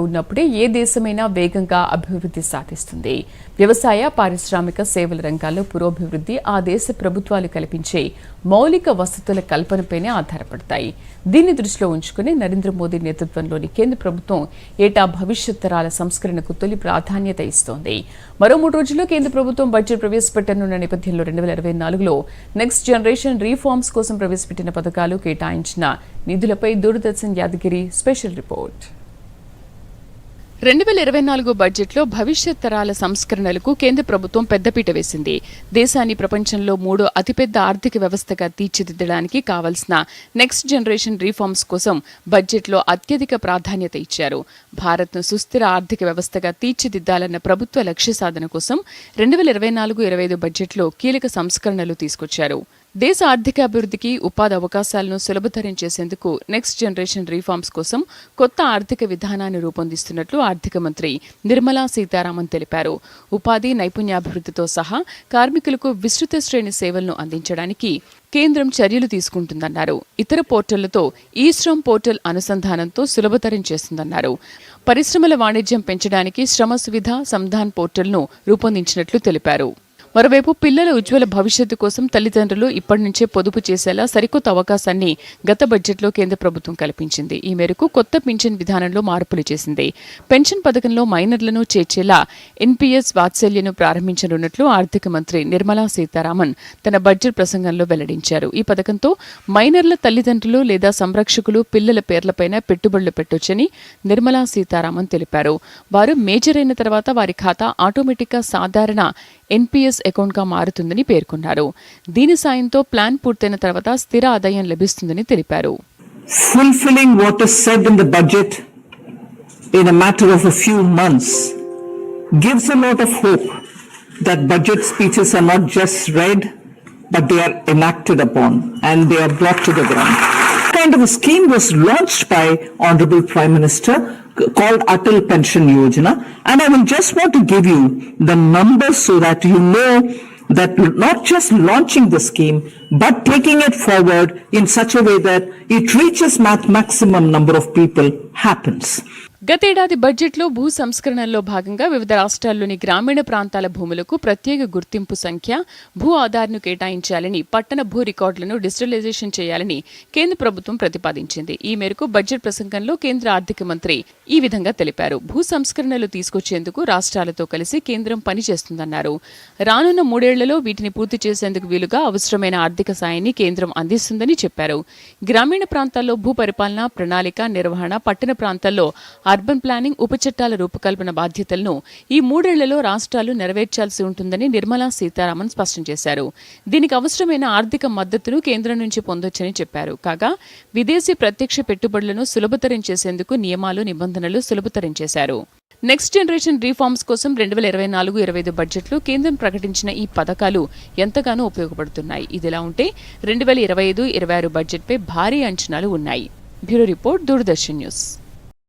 ఉన్నప్పుడే ఏ దేశమైనా వేగంగా అభివృద్ధి సాధిస్తుంది. వ్యవసాయ పారిశ్రామిక సేవల రంగాల్లో పురోభివృద్ధి ఆ దేశ ప్రభుత్వాలు కల్పించే మౌలిక వసతుల కల్పనపైనే ఆధారపడతాయి. దీన్ని దృష్టిలో ఉంచుకుని నరేంద్ర మోదీ నేతృత్వంలోని కేంద్ర ప్రభుత్వం ఏటా భవిష్యత్ తరాల సంస్కరణకు తొలి ప్రాధాన్యత ఇస్తోంది. మరో మూడు రోజుల్లో కేంద్ర ప్రభుత్వం బడ్జెట్ ప్రవేశపెట్టనున్న నేపథ్యంలో రెండు వేల ఇరవై నాలుగులో నెక్స్ట్ జనరేషన్ రీఫార్మ్స్ కోసం ప్రవేశపెట్టిన పథకాలు కేటాయించిన నిధులపై దూరదర్శన్ యాదగిరి స్పెషల్ రిపోర్ట్. రెండు వేల ఇరవై నాలుగు బడ్జెట్లో భవిష్యత్ తరాల సంస్కరణలకు కేంద్ర ప్రభుత్వం పెద్దపీట వేసింది. దేశాన్ని ప్రపంచంలో మూడో అతిపెద్ద ఆర్థిక వ్యవస్థగా తీర్చిదిద్దడానికి కావలసిన నెక్స్ట్ జనరేషన్ రీఫార్మ్స్ కోసం బడ్జెట్లో అత్యధిక ప్రాధాన్యత ఇచ్చారు. భారత్ను సుస్థిర ఆర్థిక వ్యవస్థగా తీర్చిదిద్దాలన్న ప్రభుత్వ లక్ష్య సాధన కోసం రెండు వేల ఇరవై నాలుగు ఇరవై ఐదు బడ్జెట్లో కీలక సంస్కరణలు తీసుకొచ్చారు. దేశ ఆర్థిక అభివృద్ధికి ఉపాధి అవకాశాలను సులభతరం చేసేందుకు నెక్స్ట్ జనరేషన్ రీఫార్మ్స్ కోసం కొత్త ఆర్థిక విధానాన్ని రూపొందిస్తున్నట్లు ఆర్థిక మంత్రి నిర్మలా సీతారామన్ తెలిపారు. ఉపాధి నైపుణ్యాభివృద్ధితో సహా కార్మికులకు విస్తృత శ్రేణి సేవలను అందించడానికి కేంద్రం చర్యలు తీసుకుంటుందన్నారు. ఇతర పోర్టళ్ళతో ఈ శ్రమ్ పోర్టల్ అనుసంధానంతో సులభతరం చేస్తుందన్నారు. పరిశ్రమల వాణిజ్యం పెంచడానికి శ్రమ సువిధ సంధాన్ పోర్టల్ను రూపొందించినట్లు తెలిపారు. మరోవైపు పిల్లల ఉజ్వల భవిష్యత్తు కోసం తల్లిదండ్రులు ఇప్పటి నుంచే పొదుపు చేసేలా సరికొత్త అవకాశాన్ని గత బడ్జెట్లో కేంద్ర ప్రభుత్వం కల్పించింది. ఈ మేరకు కొత్త పింఛన్ విధానంలో మార్పులు చేసింది. పెన్షన్ పథకంలో మైనర్లను చేర్చేలా ఎన్పీఎస్ వాత్సల్యను ప్రారంభించనున్నట్లు ఆర్థిక మంత్రి నిర్మలా సీతారామన్ తన బడ్జెట్ ప్రసంగంలో వెల్లడించారు. ఈ పథకంతో మైనర్ల తల్లిదండ్రులు లేదా సంరక్షకులు పిల్లల పేర్లపైన పెట్టుబడులు పెట్టొచ్చని నిర్మలా సీతారామన్ తెలిపారు. వారు మేజర్ అయిన తర్వాత వారి ఖాతా ఆటోమేటిక్గా సాధారణ ఎన్పీఎస్ అకౌంట్గా మారుతుందని పేర్కొన్నారు దీని సాయంతో ప్లాన్ పూర్తయిన తర్వాత స్థిర ఆదాయం లభిస్తుందని తెలిపారు fulfilling what is said in the budget in a matter of a few months gives a lot of hope that budget speeches are not just read, but they are enacted upon and they are brought to the ground. Kind of a scheme was launched by Honorable Prime Minister called Atal Pension Yojana, and I will just want to give you the numbers so that you know that not just launching the scheme, but taking it forward in such a way that it reaches maximum number of people happens. గతేడాది బడ్జెట్లో భూ సంస్కరణల్లో భాగంగా వివిధ రాష్ట్రాల్లోని గ్రామీణ ప్రాంతాల భూములకు ప్రత్యేక గుర్తింపు సంఖ్య భూ ఆధార్ను కేటాయించాలని పట్టణ భూ రికార్డులను డిజిటలైజేషన్ చేయాలని కేంద్ర ప్రభుత్వం ప్రతిపాదించింది. ఈ మేరకు బడ్జెట్ ప్రసంగంలో కేంద్ర ఆర్థిక మంత్రి ఈ విధంగా తెలిపారు. భూ సంస్కరణలు తీసుకొచ్చేందుకు రాష్ట్రాలతో కలిసి కేంద్రం పనిచేస్తుందన్నారు. రానున్న మూడేళ్ళలో వీటిని పూర్తి చేసేందుకు వీలుగా అవసరమైన ఆర్థిక సాయాన్ని కేంద్రం అందిస్తుందని చెప్పారు. గ్రామీణ ప్రాంతాల్లో భూ పరిపాలన ప్రణాళిక నిర్వహణ పట్టణ ప్రాంతాల్లో అర్బన్ ప్లానింగ్ ఉపచట్టాల రూపకల్పన బాధ్యతలను ఈ మూడేళ్ళలో రాష్ట్రాలు నెరవేర్చాల్సి ఉంటుందని నిర్మలా సీతారామన్ స్పష్టం చేశారు. దీనికి అవసరమైన ఆర్థిక మద్దతును కేంద్రం నుంచి పొందొచ్చని చెప్పారు. కాగా విదేశీ ప్రత్యక్ష పెట్టుబడులను సులభతరం చేసేందుకు నియమాలు నిబంధనలు సులభతరం చేశారు. నెక్స్ట్ జనరేషన్ రీఫార్మ్స్ కోసం రెండు వేల ఇరవై నాలుగు ఇరవై ఐదు బడ్జెట్లో కేంద్రం ప్రకటించిన ఈ పథకాలు ఎంతగానో ఉపయోగపడుతున్నాయి. ఇదిలా ఉంటే రెండు వేల ఇరవై ఐదు ఇరవై ఆరు బడ్జెట్పై భారీ అంచనాలు ఉన్నాయి. Bureau report Doordarshan news.